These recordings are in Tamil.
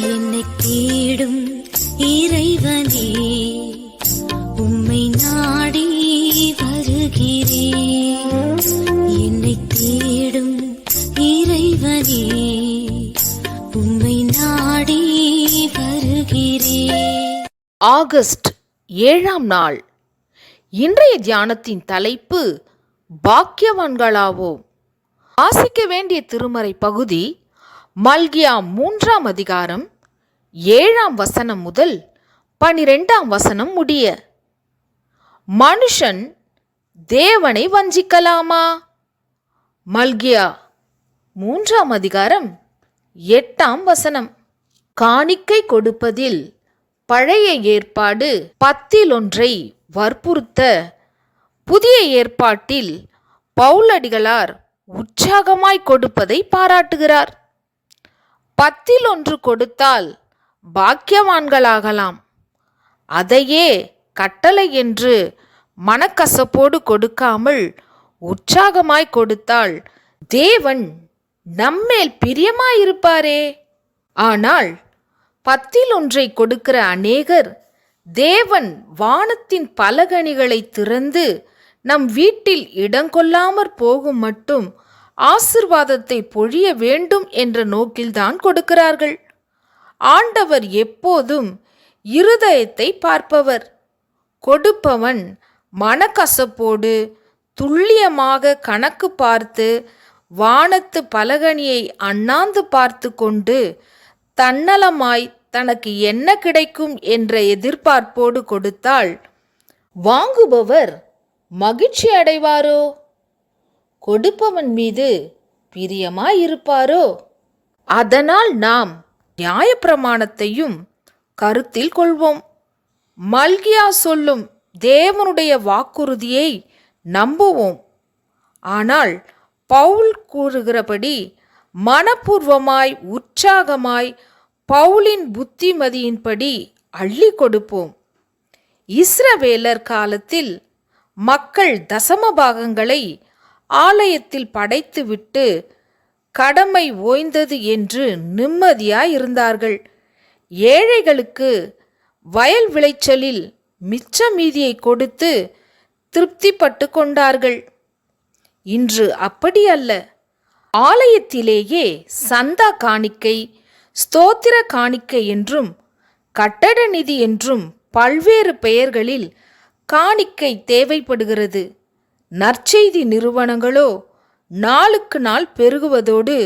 என்னை தேடும் இறைவனே உம்மை நாடி வருகிறேன். என்னை தேடும் இறைவனே உம்மை நாடி வருகிறேன். ஆகஸ்ட் ஏழாம் நாள். இன்றைய தியானத்தின் தலைப்பு பாக்கியவான்களாவோம். வாசிக்க வேண்டிய திருமறை பகுதி மல்கியா மூன்றாம் அதிகாரம் ஏழாம் வசனம் முதல் பனிரெண்டாம் வசனம் முடிய மனுஷன் தேவனை வஞ்சிக்கலாமா? மல்கியா மூன்றாம் அதிகாரம் எட்டாம் வசனம். காணிக்கை கொடுப்பதில் பழைய ஏற்பாடு பத்தில் ஒன்றை வற்புறுத்த புதிய ஏற்பாட்டில் பவுலடிகளார் உற்சாகமாய் கொடுப்பதை பாராட்டுகிறார். பத்தில் ஒன்று கொடுத்தால் பாக்கியவான்களாகலாம். அதையே கட்டளை என்று மனக்கசப்போடு கொடுக்காமல் உற்சாகமாய் கொடுத்தால் தேவன் நம்மேல் பிரியமாயிருப்பாரே. ஆனால் பத்தில் ஒன்றை கொடுக்கிற அநேகர் தேவன் வானத்தின் பலகணிகளை திறந்து நம் வீட்டில் இடங்கொள்ளாமற் போகும் மட்டும் ஆசிர்வாதத்தை பொழிய வேண்டும் என்ற நோக்கில்தான் கொடுக்கிறார்கள். ஆண்டவர் எப்போதும் இருதயத்தை பார்ப்பவர். கொடுப்பவன் மனக்கசப்போடு துல்லியமாக கணக்கு பார்த்து வானத்து பலகணியை அண்ணாந்து பார்த்து கொண்டு தன்னலமாய் தனக்கு என்ன கிடைக்கும் என்ற எதிர்பார்ப்போடு கொடுத்தால் வாங்குபவர் மகிழ்ச்சி அடைவாரோ? கொடுப்பவன் மீது பிரியமாயிருப்பாரோ? அதனால் நாம் நியாயப்பிரமாணத்தையும் கருத்தில் கொள்வோம். மல்கியா சொல்லும் தேவனுடைய வாக்குறுதியை நம்புவோம். ஆனால் பவுல் கூறுகிறபடி மனப்பூர்வமாய் உற்சாகமாய் பவுலின் புத்திமதியின்படி அள்ளி கொடுப்போம். இஸ்ரவேலர் காலத்தில் மக்கள் தசம பாகங்களை ஆலயத்தில் படைத்துவிட்டு கடமை ஓய்ந்தது என்று நிம்மதியாய் இருந்தார்கள் ஏழைகளுக்கு வயல் விளைச்சலில் மிச்ச மீதியை கொடுத்து திருப்திப்பட்டு கொண்டார்கள். இன்று அப்படி அல்ல ஆலயத்திலேயே சந்தா காணிக்கை ஸ்தோத்திர காணிக்கை என்றும் கட்டட நிதி என்றும் பல்வேறு பெயர்களில் காணிக்கை தேவைப்படுகிறது. நற்செய்தி நிறுவனங்களோ நாளுக்கு நாள் பெருகுவதோடு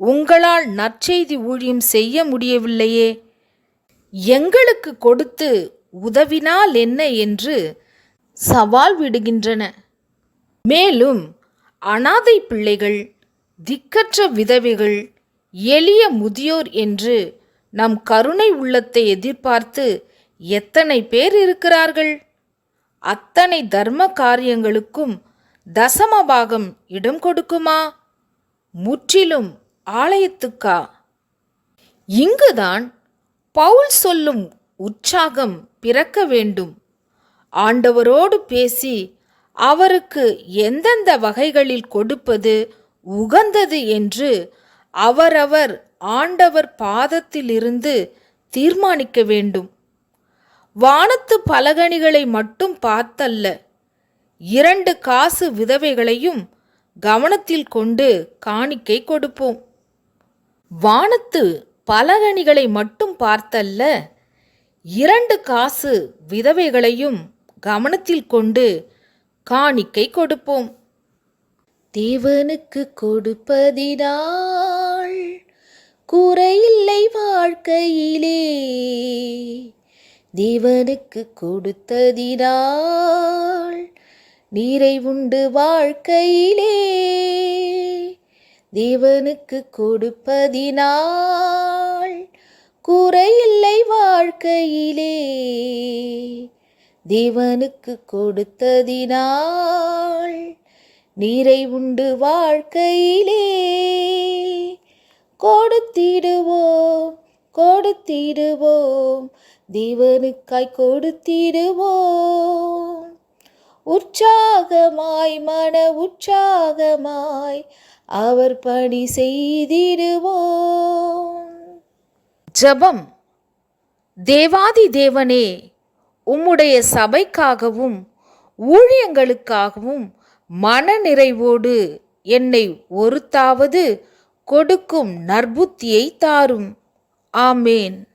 உங்களால் நற்செய்தி ஊழியம் செய்ய முடியவில்லையே? எங்களுக்கு கொடுத்து உதவினால் என்ன என்று சவால் விடுகின்றன. மேலும் அனாதை பிள்ளைகள் திக்கற்ற விதவைகள் எளிய முதியோர் என்று நம் கருணை உள்ளத்தை எதிர்பார்த்து எத்தனை பேர் இருக்கிறார்கள்? அத்தனை தர்ம காரியங்களுக்கும் தசமபாகம் இடம் கொடுக்குமா? முற்றிலும் ஆலயத்துக்கா? இங்குதான் பவுல் சொல்லும் உற்சாகம் பிறக்க வேண்டும். ஆண்டவரோடு பேசி அவருக்கு எந்தெந்த வகைகளில் கொடுப்பது உகந்தது என்று அவரவர் ஆண்டவர் பாதத்திலிருந்து தீர்மானிக்க வேண்டும். வானத்து பலகணிகளை மட்டும் பார்த்தல்ல. இரண்டு காசு விதவைகளையும் கவனத்தில் கொண்டு காணிக்கை கொடுப்போம். வானத்து பலகணிகளை மட்டும் பார்த்தல்ல இரண்டு காசு விதவைகளையும் கவனத்தில் கொண்டு காணிக்கை கொடுப்போம். தேவனுக்கு கொடுப்பதினால் குறையில்லை வாழ்க்கையிலே. தேவனுக்கு கொடுத்ததினால் நீரை உண்டு வாழ்க்கையிலே. தேவனுக்கு கொடுப்பதினால் குறையில்லை வாழ்க்கையிலே. தேவனுக்கு கொடுத்ததினால் நீரை உண்டு வாழ்க்கையிலே. கொடுத்திடுவோம் கொடுத்திடுவோம் தேவனுக்காய் கொடுத்திடுவோம். உற்சாகமாய் மன உற்சாகமாய் அவர் பணி செய்திடுவோம். ஜெபம். தேவாதி தேவனே உம்முடைய சபைக்காகவும் ஊழியங்களுக்காகவும் மனநிறைவோடு என்னை ஒருத்தாவது கொடுக்கும் நற்புத்தியை தாரும். ஆமேன்.